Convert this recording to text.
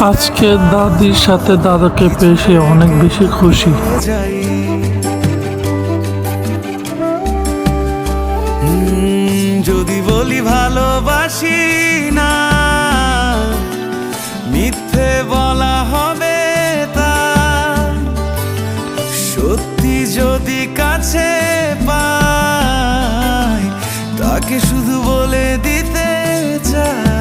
আজকে দাদির সাথে দাদাকে পেয়ে সে অনেক বেশি খুশি। যদি বলি ভালোবাসি না, মিথ্যে বলা হবে তা। সত্যি যদি কাছে পায় তাকে শুধু বলে দিতে চাই।